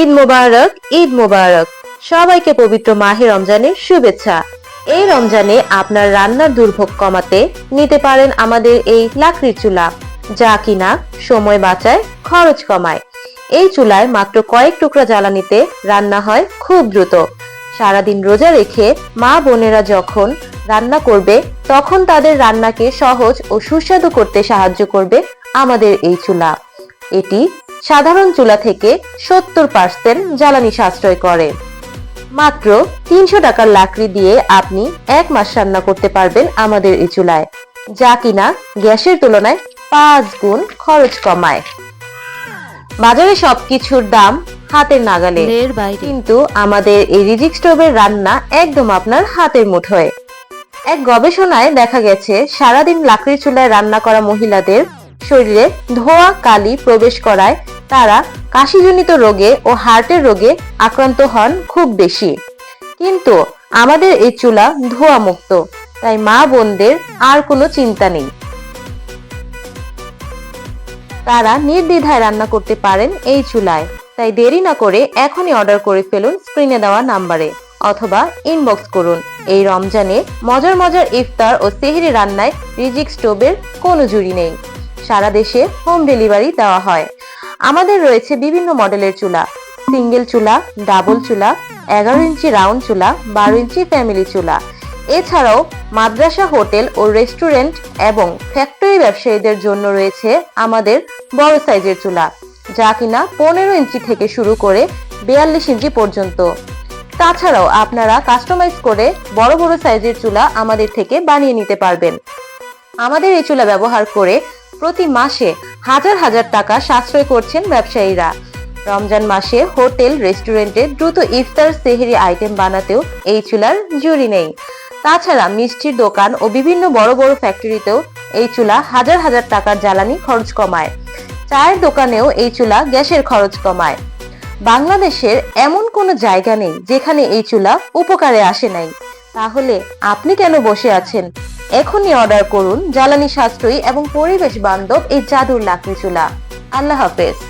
ঈদ মোবারক ঈদ মোবারক। সবাইকে পবিত্র মাহে রমজানের শুভেচ্ছা। এই রমজানে আপনার রান্নার দুর্ভোগ কমাতে নিতে পারেন আমাদের এই লাকড়ির চুলা, যা কিনা সময় বাঁচায়, খরচ কমায়। এই চুলায় মাত্র কয়েক টুকরা জ্বালানিতে রান্না হয় খুব দ্রুত। সারাদিন রোজা রেখে মা বোনেরা যখন রান্না করবে, তখন তাদের রান্নাকে সহজ ও সুস্বাদু করতে সাহায্য করবে আমাদের এই চুলা। এটি সাধারণ চুলা থেকে সত্তর পার্সেন্ট জ্বালানি সাশ্রয় করে। মাত্র তিনশো টাকার লাকড়ি দিয়ে আপনি এক মাস রান্না করতে পারবেন আমাদের এই চুলায় যা কিনা গ্যাসের তুলনায় পাঁচ গুণ খরচ কমায়। বাজারে সবকিছুর দাম হাতের নাগালে কিন্তু আমাদের এই রিজিক স্টোভের রান্না একদম আপনার হাতের মুঠোয়। এক গবেষণায় দেখা গেছে সারাদিন লাকড়ির চুলায় রান্না করা মহিলাদের শরীরে ধোয়া, কালি প্রবেশ করায়। তারা কাশিজনিত রোগে ও হার্টের রোগে আক্রান্ত হন খুব বেশি। কিন্তু আমাদের এই চুলা ধোয়া মুক্ত তাই মা বোনদের আর কোনো চিন্তা নেই। তারা নির্দ্বিধায় রান্না করতে পারেন এই চুলায়, তাই দেরি না করে এখনই অর্ডার করে ফেলুন স্ক্রিনে দেওয়া নাম্বারে, অথবা ইনবক্স করুন। এই রমজানে মজার মজার ইফতার ও সেহরি রান্নায় রিজিক স্টোভের কোনো জুড়ি নেই। সারা দেশে হোম ডেলিভারি দেওয়া হয়। আমাদের রয়েছে বিভিন্ন মডেলের চুলা। সিঙ্গেল চুলা ডাবল চুলা, এগারো ইঞ্চি রাউন্ড চুলা, বারো ইঞ্চি ফ্যামিলি চুলা। এছাড়াও মাদ্রাসা, হোটেল ও রেস্টুরেন্ট এবং ফ্যাক্টরি ব্যবসায়ীদের জন্য রয়েছে আমাদের বড় সাইজের চুলা, যা কিনা পনেরো ইঞ্চি থেকে শুরু করে বিয়াল্লিশ ইঞ্চি পর্যন্ত। তাছাড়াও আপনারা কাস্টমাইজ করে বড় বড় সাইজের চুলা আমাদের থেকে বানিয়ে নিতে পারবেন। আমাদের এই চুলা ব্যবহার করে প্রতি মাসে হাজার হাজার টাকা সাশ্রয় করছেন ব্যবসায়ীরা। রমজান মাসে হোটেল, রেস্টুরেন্টে দ্রুত ইফতার সেহরি আইটেম বানাতেও এই চুলার জুড়ি নেই। তাছাড়া মিষ্টির দোকান ও বিভিন্ন বড় বড় ফ্যাক্টরিতেও এই চুলা হাজার হাজার টাকার জ্বালানি খরচ কমায়। চায়ের দোকানেও এই চুলা গ্যাসের খরচ কমায়। বাংলাদেশের এমন কোনো জায়গা নেই যেখানে এই চুলা উপকারে আসে নাই। তাহলে আপনি কেন বসে আছেন? এখনই অর্ডার করুন। জ্বালানি সাশ্রয়ী এবং পরিবেশ বান্ধব এই জাদুর লাকড়ি চুলা। আল্লাহ হাফেজ।